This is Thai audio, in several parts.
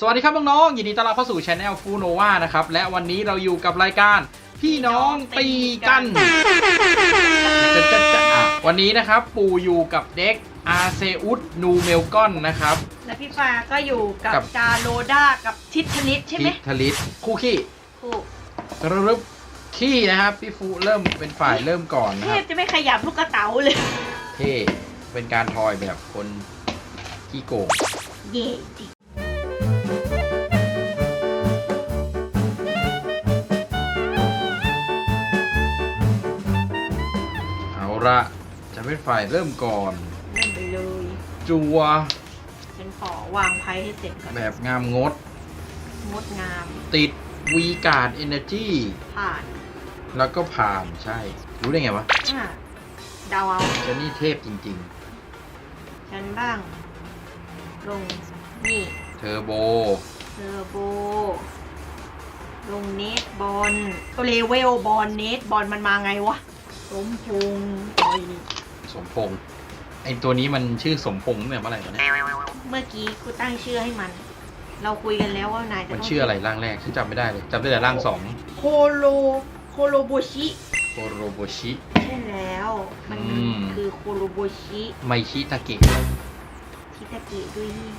สวัสดีครับน้องๆยินดีต้อนรับเข้าสู่ช anel ฟูโนวานะครับ และวันนี้เราอยู่กับรายการพี่น้องตีกันจะจะจะอะวันนี้นะครับ ปู่อยู่กับเด็กอาเซอุสนูเมลกอนนะครับและพี่ฟ้าก็อยู่กับกับจาโรด้ากับทิทนิดใช่ไหมทิทลิสคู่ขี้คู่รึบขี้นะครับ พี่ฟูเริ่มเป็นฝ่ายเริ่มก่อนนะเทครัพจะไม่ขยับลูกกระเต๋าเลย เท่เป็นการทอยแบบคนขี้โกงเย่จริง เอาละจะเป็นฝ่ายเริ่มก่อน เล่นไปเลยจัวฉันขอวางไพ่ให้เสร็จก่อนแบบงามงด งดงามติดวีการ์ดเอเนจีผ่านแล้วก็ผ่านใช่ รู้ได้ไงวะอะเดาวเอาเจะนี่เทพจริง ฉันบ้าง ลงนี่ๆ เทอร์โบ เทอร์โบ ลงเนตบอลเลเวลบอลเนตบอลมันมาไงวะ สมพงษ์โอ้ยสมพงษ์ไอตัวนี้มันชื่อสมพงษ์เนี่ยเมื่อไหร่วะเนี่ยเมื่อกี้กูตั้งชื่อให้มัน เราคุยกันแล้วว่านายจะมันต้งชื่ออะไรร่างแรกที่จำไม่ได้เลยจำได้แต่ร่างสองโคโลโคโลโบชิโคโรโบชิ ใช่แล้ว มันอืม คือโคโลโบชิไมชิตาเกะทิตากิด้วยนี่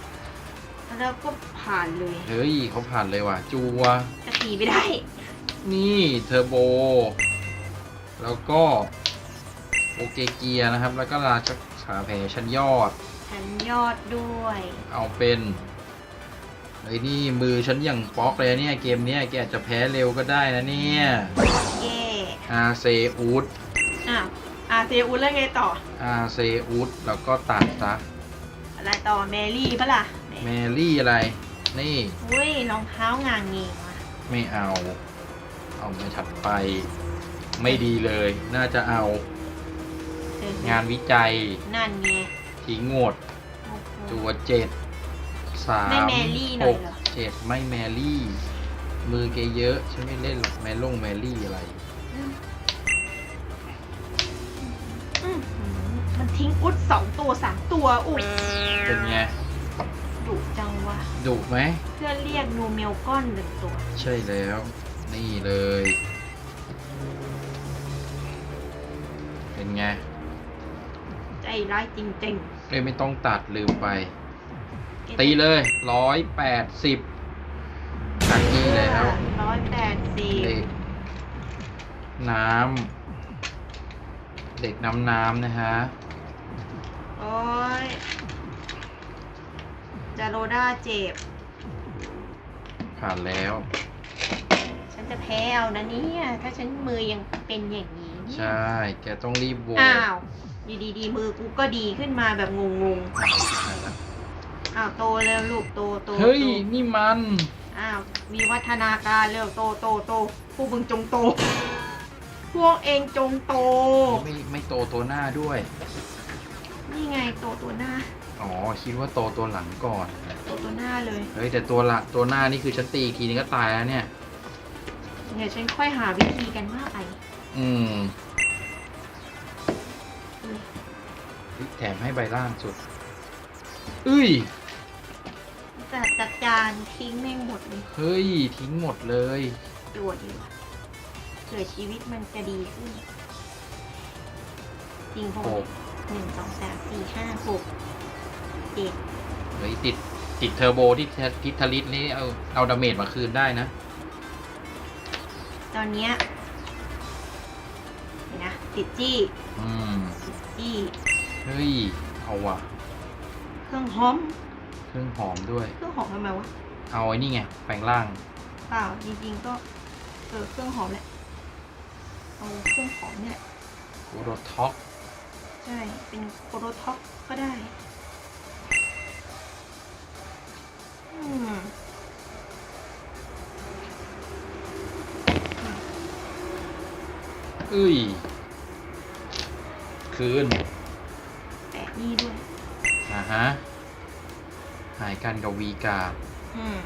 แล้วก็ผ่านเลยเฮ้ยเขาผ่านเลยว่ะ จัวจะขี่ไม่ได้ นี่เทอร์โบ แล้วก็โอเกเกียร์นะครับ แล้วก็ราชขาแผลชั้นยอดฉันยอดด้วย เอาเป็นไอ้ยนี่มือฉันอย่างป๊อกเลยเนี่ยเกมเนี้ยแกอาจจะแพ้เร็วก็ได้นะเนี่ยเย่อาเซอูดอ้าวอาเซอุนแล้วไงต่ออาเซอูดแล้วก็ตัดซะอะไรต่อแมรี่ปะล่ะแมรี่อะไร นี่อุ้ยรองเท้างางงีว่ะไม่เอา เอาไม่ถัดไป ไม่ดีเลย น่าจะเอาเอองานวิจัยนั่นไงทิ้งหมดโอ้โหตัวเจ็ดสามไม่แมรี่หน่หอยกเหรอเจ็ดไม่แมรี่ มือแกเยอะฉันไม่เล่นหรอกแมลงแมรี่อะไรอืมอืมมันทิ้งอุดสองตัวสามตัวอุ้ยเป็นไงดุจังวะดุไหมเพื่อเรียกนูเมลก้อนหนึ่งตัว ใช่แล้ว นี่เลย เป็นไง ใจร้ายจริงเอ้ยไม่ต้องตัดลืมไป ๆตีเลยร้อยแปดสิบตัดนี้แล้วร้อยแปดสิบเด็กน้ำเด็กน้ำน้ำนะฮะ โอ้ยจาโรด้าเจ็บ ผ่านแล้ว ฉันจะแพ้เอานะเนี่ย ถ้าฉันมือยังเป็นอย่างนี้ เนี่ยใช่ แกต้องรีบโหวตอ้าวอยู่ดีๆมือกูก็ดีขึ้นมาแบบงงๆอ้าวโตแล้วลูกโตโตเฮ้ย โตนี่มัน อ้าวมีวัฒนาการเร็วโตโตโตพวกมึงจงโต พวกเองจงโต ไม่ไม่โตตัวหน้าด้วย นี่ไงโตตัวหน้า อ๋อ คิดว่าโตตัวหลังก่อน โตตัวหน้าเลยเฮ้ย แต่ตัวละตัวหน้านี่คือฉันตีอีกทีนึงก็ตายแล้วเนี่ย เดี๋ยวฉันค่อยหาวิธีกันว่าไป อืมเฮ้ยแถมให้ใบล่างสุดเอ้ยจัดจัดจานทิ้งแม่งหมดเลยเฮ้ย ทิ้งหมดเลยตรวจอยู่เผื่อชีวิตมันจะดีขึ้น จริงพอหกหนึ่งสองสามสี่ห้าหกเจ็ดเฮ้ยติดติดเทอร์โบที่ทิทลิสนี่เอาเอาดาเมจมาคืนได้นะ ตอนเนี้ย เห็นนะติดจี้อืมติดจี้เฮ้ยเอาว่ะ เครื่องหอม เครื่องหอมด้วย เครื่องหอมทำไมวะเอาไอ้นี่ไงแปลงร่าง เปล่าจริงๆก็เออเครื่องหอมแหละเอาเครื่องหอมเนี่ยกูโรท็อกใช่ เป็นโคโรท็อกก็ได้ อืมเอ้ย คืนแปะนี่ด้วย อะฮะหายกันกับวีการ์ดอืม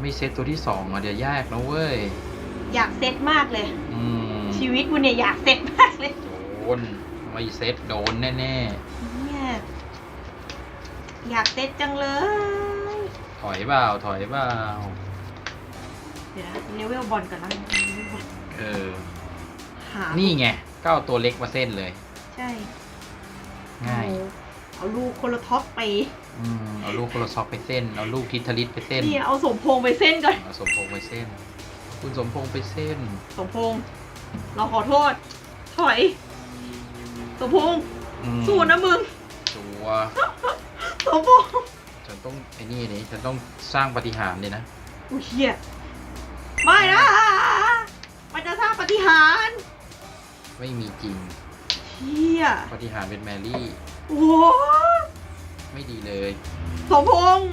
ไม่เซตตัวที่สองอะเดี๋ยวแยกนะเว้ย อยากเซ็ตมากเลย อืมชีวิตกูเนี่ยอยากเซ็ตมากเลยโดนไม่เซตโดนแน่เนี่ยอยากเซ็ตจังเลย ๆ ถอยเปล่าถอยเปล่าเดี๋ยวนะเลเวลบอลก่อนนะเลเวลบอลเออ หานี่ไงก็เอาตัวเล็กมาเส้นเลย ใช่ง่ายเอเอาลูกคนละท็อปไปอืมเอาลูกโคโลซอกไปเส้น เอาลูกทิทลิตไปเส้นนี่เอาสมพงษ์ไปเส้นก่อน เอาสมพงษ์ไปเส้น คุณสมพงษ์ไปเส้น สมพงษ์เราขอโทษ ถอย สมพงษ์อืมสู้นะมึง ตัว สมพงษ์ฉันต้องไอ้นี่นี่ฉันต้องสร้างปฏิหารย์เลยนะ อุ้ยเฮียไม่นะมันจะสร้างปฏิหารย์ไม่มีจริงเฮียปฏิหารย์เป็นแมรี่ โอ้โหไม่ดีเลย สมพงษ์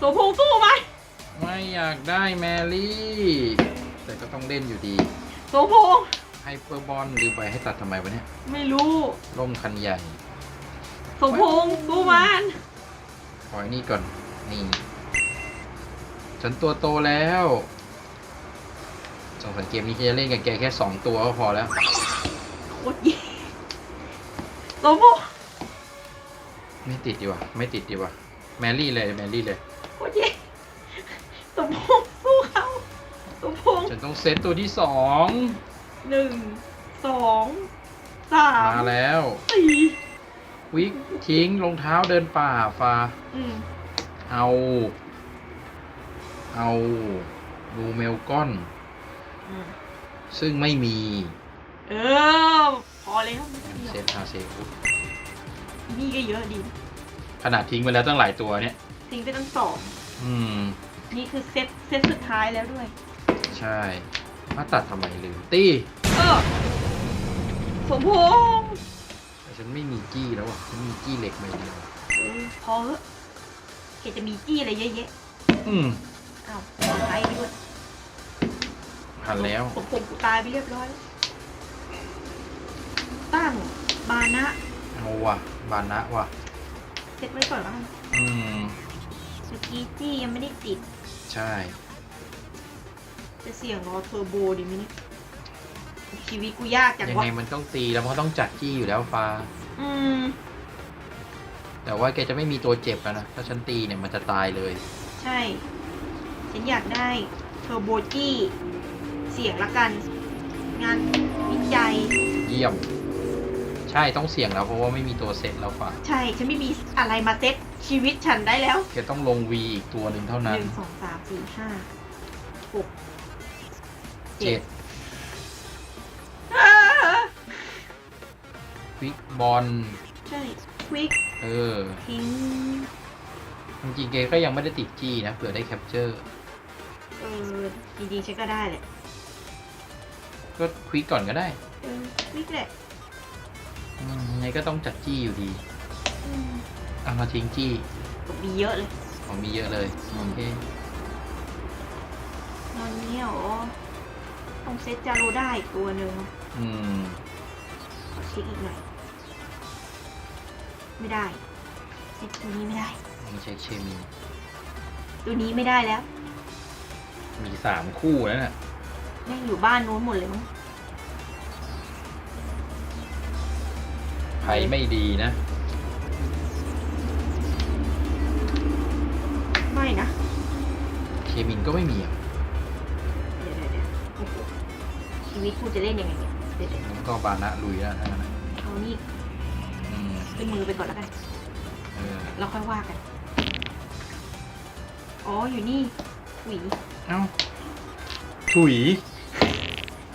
สมพงษ์สู้ไหมไม่อยากได้แมรี่ แต่ก็ต้องเล่นอยู่ดีสมพงษ์ไฮเปอร์บอลลืมไปให้ตัดทำไมวะเนี่ยไม่รู้ ร่มคันใหญ่สมพงษ์สู้มันขอไอ้นี่ก่อน นี่ ฉันตัวโตแล้วสงสัยเกมนี้จะเล่นกับแกแค่สองตัวก็พอแล้ว โคตรเย่ สมพงษ์ไม่ติดดีกว่าไม่ติดดีกว่าแมรี่เลยแมรี่เลยโคตรเย่สมพงษ์สู้เขาสมพงษ์ฉันต้องเซตตัวที่สองหนึ่งสองสามมาแล้วสี่วิกทิ้งรองเท้าเดินป่าฟ้าอืมเอา เอาดูเมลก้อนอืมซึ่งไม่มี เออ พอแล้วเซตฮาเซอุสนี่ก็เยอะดีขนาดทิ้งไปแล้วตั้งหลายตัวเนี่ย ทิ้งไปตั้งสองอืม นี่คือเซตเซตสุดท้ายแล้วด้วย ใช่ มาตัดทำไมลืมตี้เออสมพงษ์แต่ฉันไม่มีจี้แล้วอะฉันมีจี้เหล็กไม่เดียวเออพอเถอะเกดจะมีจี้อะไรเยอะแยะอืมอ้าวขอใช้ด้วยหันแล้ว สมพงษ์กูตายไปเรียบร้อยแล้ว ตั้ง บานะเอาว่ะบานะว่ะเซตไว้ก่อนว่าอืมเมื่อกี้จี้ยังไม่ได้ติด ใช่ จะเสี่ยงรอเทอร์โบดีไหมเนี่ยชีวิตกูยากจังยังวะไงมันต้องตีแล้วเพราะต้องจัดจี้อยู่แล้วฟ้า อืม แต่ว่าแกจะไม่มีตัวเจ็บแล้วนะ ถ้าฉันตีเนี่ยมันจะตายเลย ใช่ ฉันอยากได้เทอร์โบจี้ เสี่ยงละกัน งานวิจัย เยี่ยม ใช่ต้องเสี่ยงแล้วเพราะว่าไม่มีตัวเซตแล้วฟ้าใช่ฉันไม่มีอะไรมาเซ็ตชีวิตฉันได้แล้วแกต้องลงวีอีกตัวหนึ่งเท่าหนั้นนึ่งสองสามสี่ห้าหกเจ็ดอ่าควิกบอลใช่ควิกเออ ทิ้งจริงๆแกก็ยังไม่ได้ติดจี้นะเผื่อได้แคปเจอร์ เออจริงๆฉันก็ได้แหละก็ควิกก่อนก็ได้ เออควิกแหละ อืมยังไงก็ต้องจัดจี้อยู่ดีอืมเอามาทิ้งจี้มีเยอะเลย ของมีเยอะเลยโอเคตอนนี้เหรอต้องเซตจาโรได้อีกตัวหนึ่งอืมขอเช็คอีกหน่อย ไม่ได้เซตตัวนี้ไม่ได้ไม่ใช่เคมี ตัวนี้ไม่ได้แล้วมีสามคู่แล้วน่ะแม่งอยู่บ้านนู้นหมดเลยมั้ง ไพ่ไม่ดีนะ ไม่นะ เคมินก็ไม่มีอะเดี๋ยวเดี๋ยวเดี๋ยวโอ้โหชีวิตกูจะเล่นยังไงเนี่ยเดี๋ยวเดี๋ยวงั้นก็บานะลุยแล้วทั้งนั้นนะเอานี่อืมขึ้นมือไปก่อนแล้วกัน เออแล้วค่อยว่ากัน อ๋อ อยู่นี่ หวี เอ้าถุย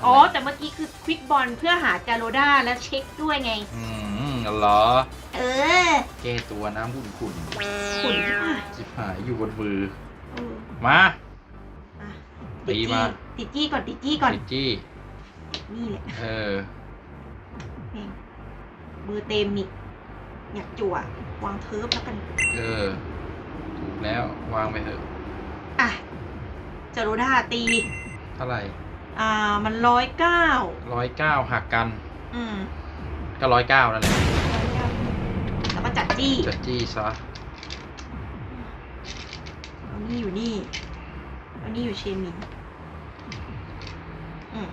อ๋อ แต่เมื่อกี้คือควิกบอลเพื่อหาจาโรด้าแล้วเช็คด้วยไง อืม เหรอ เออแก้ตัวน้ำขุ่นขุ่นขุนขึ้นมาๆจิบหายอยู่บนมือ เออมาอะตีมาติดจี้ก่อนติดจี้ก่อนติดจี้ นี่แหละเออ แม่งมือเต็มนี่อยากจั่ววางเทิร์ฟแล้วกัน เออ ถูกแล้ว วางไปเถอะ อะจาโรด้าตี เท่าไหร่อ่า มันร้อยเก้าร้อยเก้าหักกัน อืม ก็ร้อยเก้านั่นแหละ109แล้วก็จัดจี้จัดจี้ซะเอานี่อยู่นี่เอานี่อยู่เชมินอืม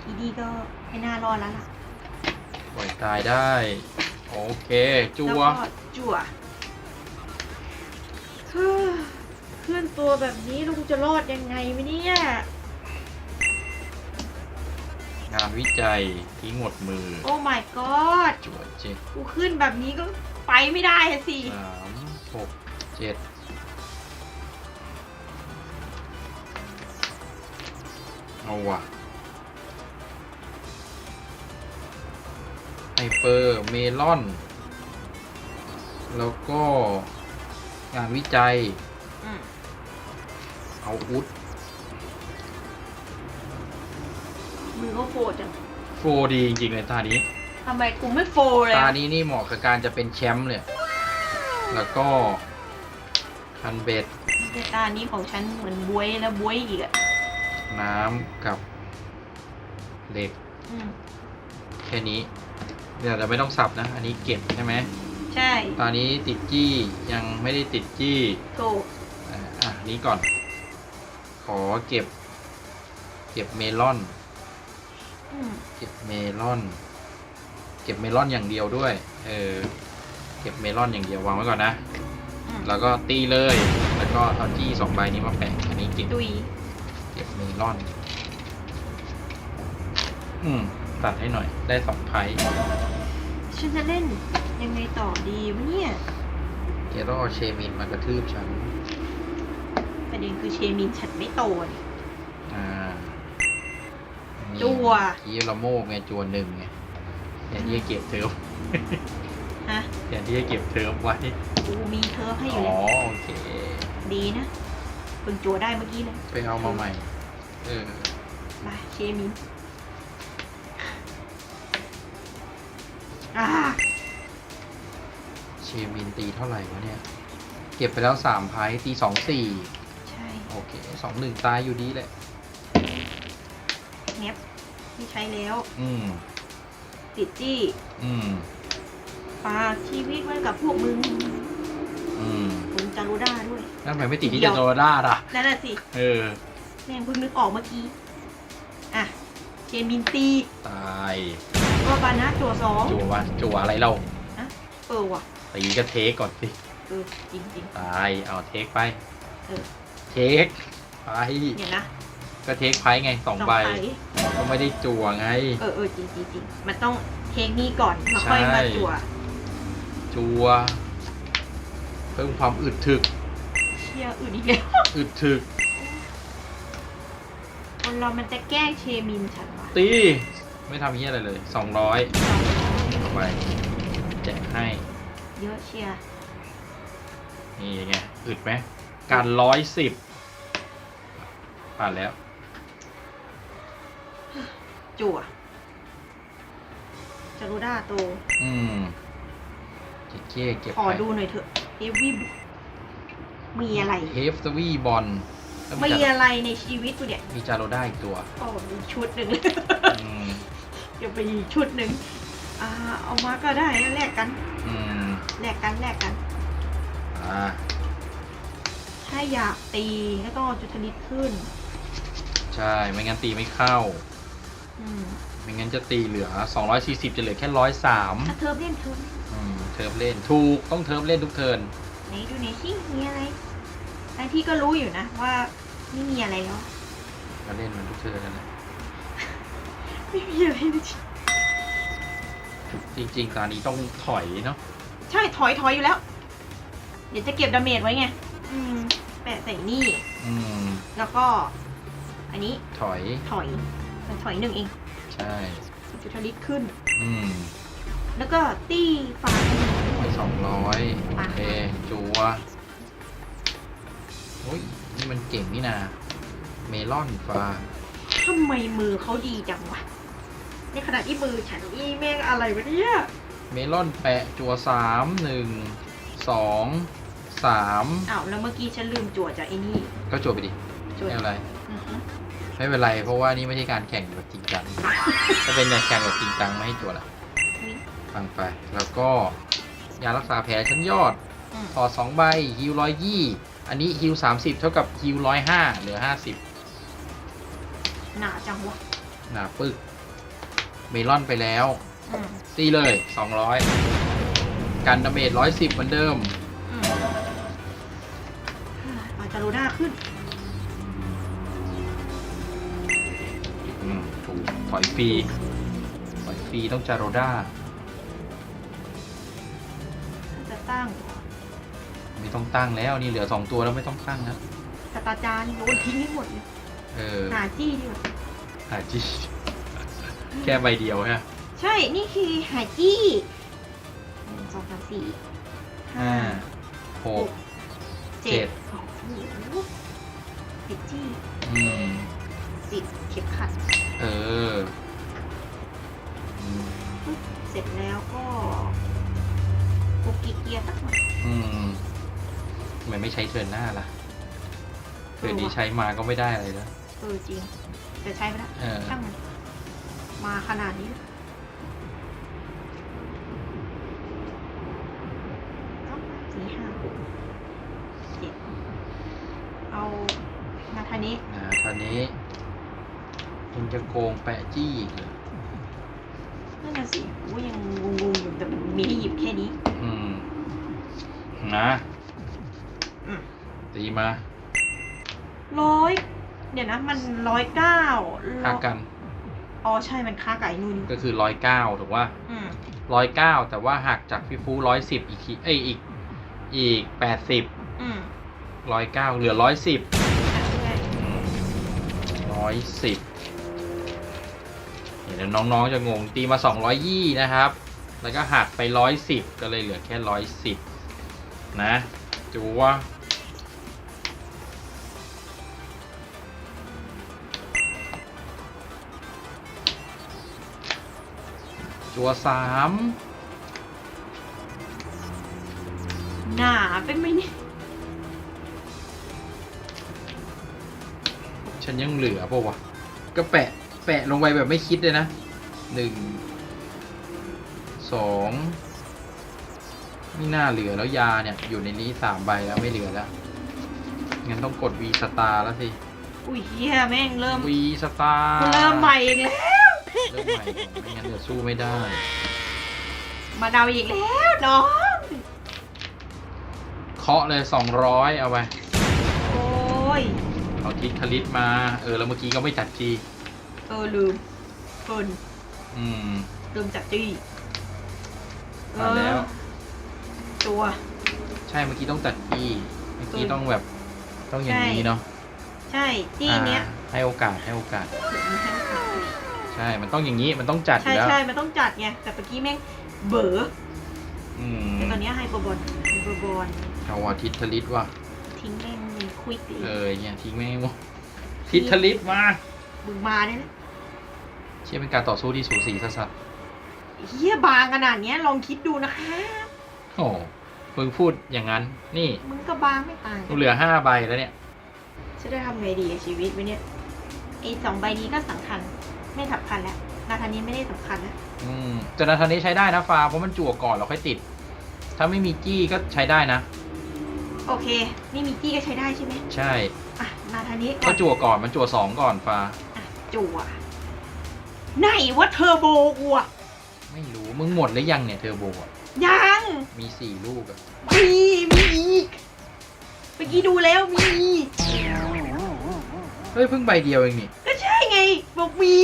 ทีดีก็ไม่น่ารอดแล้วล่ะปล่อยตายได้ โอเคจัแล้ววก็จั่วเฮ้อตัวแบบนี้ลูกจะรอดยังไงวะเนี่ย งานวิจัยทิ้งหมดมือโอ้ my god จวดเจ็ดกูขึ้นแบบนี้ก็ไปไม่ได้อะสิ สามหกเจ็ดเอาว่ะไฮเปอร์เมลอน แล้วก็งานวิจัย อืมเอาอุด มือก็โฟดจังโฟดีจริงๆเลยตานี้ ทำไมกูไม่โฟเลยตาอะนี้นี่เหมาะกับการจะเป็นแชมป์เลย แล้วก็คันเบ็ดแต่ตานี้ของฉันเหมือนบวยแล้วบวยอีกอะน้ำกับเหล็กอืมแค่นี้เดี๋ยวเราไม่ต้องสับนะ อันนี้เก็บใช่ไหมใช่ตอนนี้ติดจี้ยังไม่ได้ติดจี้ถูกอะอะนี้ก่อน ขอเก็บ เก็บเมลอนอืม เก็บเมลอน เก็บเมลอนอย่างเดียวด้วย เออ เก็บเมลอนอย่างเดียววางไว้ก่อนนะอืมแล้วก็ตีเลย แล้วก็เอาจี้สองใบนี้มาแปะ อันนี้เก็บดุยเก็บเมลอน อืม ตัดให้หน่อย ได้สองไพ่ฉันจะเล่นยังไงต่อดีวะเนี่ยเกต้องเอาเชมินมากระทืบฉัน ประเด็นคือเชมินฉันไม่โตนี่อ่านี่ จั่วคีละโมกไงจัวหนึ่งไงแทนที่จะเก็บเทอมฮะแทนที่จะเก็บเทอมไว้กูมีเธอให้ออ๋ยู่อเลยโอเค ดีนะเพิ่งจัวได้เมื่อกี้เลยไปเอามาใหม่ เออ มาเชมินอ่าเชมินตีเท่าไหร่วะเนี่ย เก็บไปแล้วสามไพ่ตีสองสี่ใช่โอเคสองหนึ่งตายอยู่ดีแหละ เน็บ ไม่ใช้แล้ว อืม ติดจี้อืม ฝากชีวิตไว้กับพวกมึงอืมคุณจารุด้าด้วย แล้วทำไมไม่ติดที่เดี๋เจยวโจด้าล่ะ นั่นน่ะสิเออ แม่งเพิ่งนึกออกเมื่อกี้ อะเชมินตีตายก็บานะจัวสองจัววะจัวอะไรเราเออว่ะตีก็เทคก่อนสิ เออจริงจริง ตาย เอาเทคไป เออ เทคไป ๆเนี่ยนะ ก็เทคไพ่ไงสองใบก็ไม่ได้จัวไง เออเออจริงจริงจริงมันต้องเทคนี่ก่อนแล้วค่อยมาใช่จัวจัวเพิ่มความอึดถึกเชี่ยอื่นอีกแล้วอึดถึกคนเรามันจะแกล้งเชมินฉันวะตีไม่ทำเฮียอะไรเลยสองร้อยเอาไปแจกให้ เยอะเชียร์นี่ไงอึดไหมการร้อยสิบผ่านแล้ว จั่วจารุด้าโต อืมเก็บเก้เก็บขอไปดูหน่อยเถอะเอวิมีอะไร เฮฟสวีบอลแล้วมีจาอะไรในชีวิตกูเนี่ยมีจาโรได้าอีกตัวโอ้มีชุดหนึ่งอืมเดี๋ยวไปอีกชุดหนึ่งอ่าเอามาก็ได้นะแลกกันอืมแลกกันแลกกัน อ่าถ้าอยากตีก็ต้องเอาจุดทนิดขึ้น ใช่ ไม่งั้นตีไม่เข้า อืมไม่งั้นจะตีเหลือ 240 จะเหลือแค่103ถ้าเทอมเล่นเทอมอืมเทิร์ฟเล่น ถูก ต้องเทิร์ฟเล่นทุกเทิร์นไหนดูไหนสิมีอะไรทั้งที่ก็รู้อยู่นะว่าไม่มีอะไรแล้ว ก็เล่นมันทุกเทิร์นนั่นแหละไม่มีอะไรเลยจริงๆตอนนี้ต้องถอยเนาะใช่ถอยถอยอยู่แล้ว เดี๋ยวจะเก็บดาเมจไว้ไง อืม แปะใส่นี่ อืม แล้วก็ อันนี้ถอย ถอยมัน ถอยหนึ่งเองใช่จุดทลิตขึ้น อืมแล้วก็ตี้ฟ้าไปสองร้อยโอเคจัวโอ้ยนี่มันเก่งนี่นา เมลอนฟ้าทำไมมือเขาดีจังวะ ในขณะที่มือฉันนี่แม่งอะไรวะเนี่ย เมลอนแปะจัวสามหนึ่งสองสามอ้าวแล้วเมื่อกี้ฉันลืมจั่วจากไอ้นี่ ก็จัวไปดิจั่วไม่เป็นไรอือฮะ ไม่เป็นไรเพราะว่านี่ไม่ใช่การแข่งแบบจริงจัง ถ้าเป็นการแข่งแบบจริงจังไม่ให้จัวละนี่ฟังไป แล้วก็ยารักษาแผลชั้นยอดอืมถอดสองใบฮิวร้อยยี่ อันนี้ฮิวสามสิบเท่ากับฮิวร้อยห้าเหลือห้าสิบหนาจังวะหนาปึก เมลอนไปแล้วอืมตีเลยสองร้อยกันดาเมจร้อยสิบเหมือนเดิมอืมเอาจารูด้าขึ้น อยฟรีถอยฟรีต้องจาโรด้าถ้าจะตั้งไม่ต้องตั้งแล้วนี่เหลือสองตัวแล้วไม่ต้องตั้งนะสตาจารย์โยนทิ้งให้หมดเลยเออหาจี้ดีกว่าหาจีแค่ใบเดียวฮะใช่นี่คือหาจี้หนึ่งสองสามสี่ห้าห้าหกเจ็เจ็ดดโอ้โหสิบจี้อืมสิบเข็มขัด เอออืมปึ๊บเสร็จแล้วก็โปกิเกียร์สักหน่อยอืมทำไมไม่ใช้เทิร์นหน้าล่ะเทิร์นนี้ใช้มาก็ไม่ได้อะไรแล้ว เออจริง แต่ใช้ไปแล้วเออ ช่างมันมาขนาดนี้แล้วสองสามสี่ห้าหกเจ็ดเอานาทานี้ นะท่านี้ ยังจะโกงแปะจี้อีกเหรอนั่นน่ะสิกูยังงงๆอยู่แต่มันมีให้หยิบแค่นี้อืม นะอืมตีมา ร้อยเดี๋ยวนะ มันร้อยเก้าค่ากัน อ๋อใช่มันค่าไก่นู่นก็คือร้อยเก้าถูกว่าอืมร้อยเก้าแต่ว่าหักจากพี่ฟูร้อยสิบอีกทีเอ้ยอีก อีกแปดสิบอืมร้อยเก้าเหลือร้อยสิบ อะใช่ร้อยสิบ เดี๋ยวน้องๆจะงงตีมาสองร้อยยี่นะครับ แล้วก็หักไปร้อยสิบก็เลยเหลือแค่ร้อยสิบนะจูว่าจัวสามหนาเป็นไหมเนี่ยฉันยังเหลือปะวะก็แปะ แปะลงไปแบบไม่คิดเลยนะหนึ่งสองไม่น่าเหลือแล้วยาเนี่ย อยู่ในนี้สามใบแล้วไม่เหลือแล้วงั้นต้องกด V สตาร์แล้วสิอุ้ยเฮียแม่งเริ่ม V สตาร์กูเริ่มใหม่อีกแล้วเริ่มใหม่ก่อนไม่งั้นเดี๋ยวสู้ไม่ได้ มาเดาอีกแล้วน้องเคาะเลยสองร้อยเอาไปโอ้ยเอาทิศคลิตมา เออ แล้วเมื่อกี้ก็ไม่จัดจี เออลืมเฟินอืมลืมจับจี้มาแล้ว ตัว ใช่เมื่อกี้ต้องจัดจีเมื่อกี้ต้องแบบต้องอย่างนี้เนาะใช่จี้เนี้ยอ่าให้โอกาสให้โอกาสถึงให้โอกาส ใช่ มันต้องอย่างนี้มันต้องจัดอใช่ยู่แล้วใช่มันต้องจัดไงแต่เมื่อกี้แม่งเบ๋ออืมแต่ตอนเนี้ยไฮเปอร์บอลไฮเปอร์บอลเอาว่าทิศทลิตว่ะทิ้งแม่งมีควิกเลเอยอเนี่ยทิ้งแม่งวะทิศทลิตมา มึงมาเนี่ยนะ เชื่อเป็นการต่อสู้ที่สูสีสัสเฮียบางขนาดเนี้ยลองคิดดูนะคะๆโอ้มึงพูดอย่างนั้น นี่มึงก็บางไม่ต่างกูเหลือห้าใบแล้วเนี่ย จะได้ทำไงดีกับชีวิตวะเนี่ยไอ้สองใบนี้ก็สำคัญ ไม่สำคัญแล้วนาธานนี้ไม่ได้สำคัญนะอืมแต่นาธานนี้ใช้ได้นะฟ้าเพราะมันจั่วก่อนเราค่อยติด ถ้าไม่มีจี้ก็ใช้ได้นะ โอเค นี่มีจี้ก็ใช้ได้ใช่ไหมใช่ อะนาธานนี้ก่ก็อนจั่วก่อนมันจั่วสองก่อนฟ้า อะจั่ว ไหนว่าเทอร์โบกูอะไม่รู้มึงหมดหรือยังเนี่ยเทอร์โบอะยังมีสี่ลูกอะมีมีอีกเมื่อกี้ดูแล้วมีอีกเฮ้ยเพิ่งใบเดียวเองนี่ก็ใช่ไง บอกมี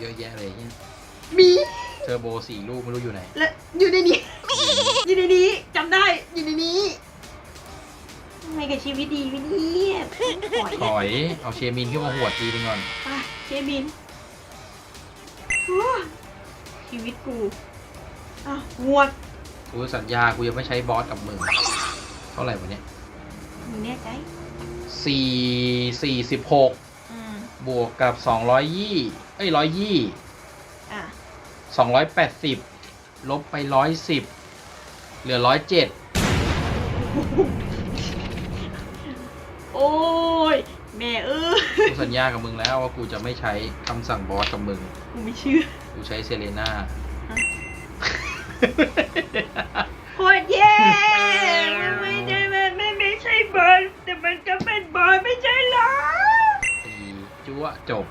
เยอะแยะเลยเนี่ยมีเทอร์โบสี่ลูกไม่รู้อยู่ไหน และอยู่ในนี้อยู่ในนี้จำได้อยู่ในนี้ทำไมกับชีวิตดีวิเนี่ยปล่อยถอยเอาเชมินขึ้นมาหวดทีนึงก่อน ไปเจมินโอ้ ชีวิตกูอะงวดกูสัญญากูยังไม่ใช้บอสกับมึงเท่าไหร่วะเนี่ยมึงแน่ใจสี่สี่สิบหกอืมบวกกับสองร้อยยี่เอ้ยร้อยยี่อะสองร้อยแปดสิบลบไปร้อยสิบเหลือร้อยเจ็ดโแม่เอ้ยกูสัญญากับมึงแล้วว่ากูจะไม่ใช้คำสั่งบอสกับมึง กูไม่เชื่อ กูใช้เซเลน่าฮะโคตรแย่มันไม่ใช่มันไม่ไม่ใช่บอลแต่มันก็เป็นบอลไม่ใช่เหรอ ตีจั่วจบ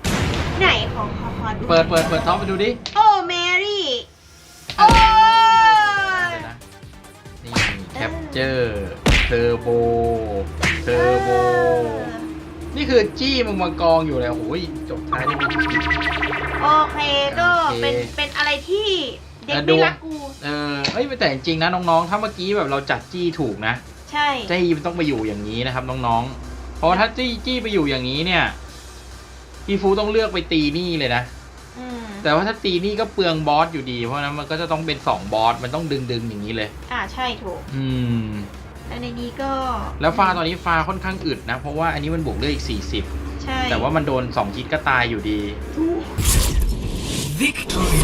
ไหนขอขอขอดูเปิดเปิดเปิดท็อปไปดูดิโอ้แมรี่ โอ้ยเดี๋ยวนะนี่แคปเจอร์เทอร์โบเทอร์โบ นี่คือจี้มึงมากองอยู่เลยโอ้ยจบท้ายด้วยโอเคก็โอเคเป็นเป็นอะไรที่เด็กแล้วดูไม่รักกู เออเอ้ยแต่จริงๆนะน้องๆ ถ้าเมื่อกี้แบบเราจัดจี้ถูกนะ ใช่ จี้มันต้องไปอยู่อย่างนี้นะครับน้องๆ เพราะว่าถ้าจี้จี้ไปอยู่อย่างนี้เนี่ยพี่ฟูต้องเลือกไปตีนี่เลยนะ อืมแต่ว่าถ้าตีนี่ก็เปลืองบอสอยู่ดี เพราะฉะนั้นมันก็จะต้องเป็นสองบอส มันต้องดึงดึงๆอย่างนี้เลย อ่าใช่ถูก อืม แล้วในนี้ก็แล้วฟ้าตอนนี้ฟ้าค่อนข้างอึดนะ เพราะว่าอันนี้มันบวกเลือดอีก40ใช่แต่ว่ามันโดน2คิดก็ตายอยู่ดีถูก Victory!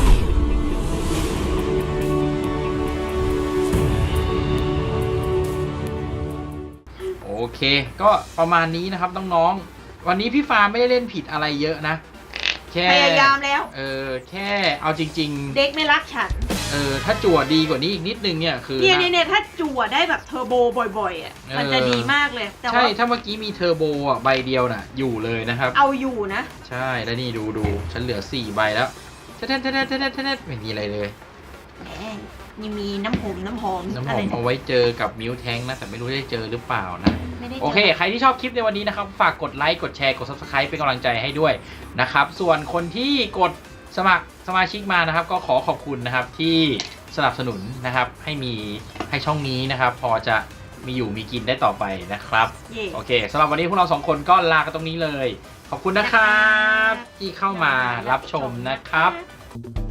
โอเค ก็ประมาณนี้นะครับน้องๆ วันนี้พี่ฟ้าไม่ได้เล่นผิดอะไรเยอะนะ แค่พยายามแล้ว เออแค่เอาจริงเด็กไม่รักฉันๆ เออถ้าจั่วดีกว่านี้อีกนิดนึงเนี่ยคือเนี่ยนะเนี่ยเนี่ยถ้าจั่วได้แบบเทอร์โบบ่อยๆอะเออมันจะดีมากเลยแต่ใช่ว่าถ้าเมื่อกี้มีเทอร์โบอะใบเดียวน่ะ อยู่เลยนะครับ เอาอยู่นะ ใช่แล้วนี่ดูดูฉันเหลือ4ใบแล้วแท้ๆแท้ๆแท้ๆแท้ๆไม่มีอะไรเลย แหมนี่มีน้ำหอมน้ำหอมน้ำหอะอไรมเอาไว้เจอกับมิวแทงนะแต่ไม่รู้ได้เจอหรือเปล่านะ ไม่ได้จโอเค ใครที่ชอบคลิปในวันนี้นะครับ ฝากกดไลค์ กดแชร์ กด subscribe เป็นกำลังใจให้ด้วยนะครับ ส่วนคนที่กด สมัครสมาชิกมานะครับ ก็ขอขอบคุณนะครับที่สนับสนุนนะครับ ให้มีให้ช่องนี้นะครับ พอจะมีอยู่มีกินได้ต่อไปนะครับ เย่ โอเคสำหรับวันนี้พวกเราสองคนก็ลากันตรงนี้เลย ขอบคุณนะครับ ที่เข้ามารับชมนะครับครับ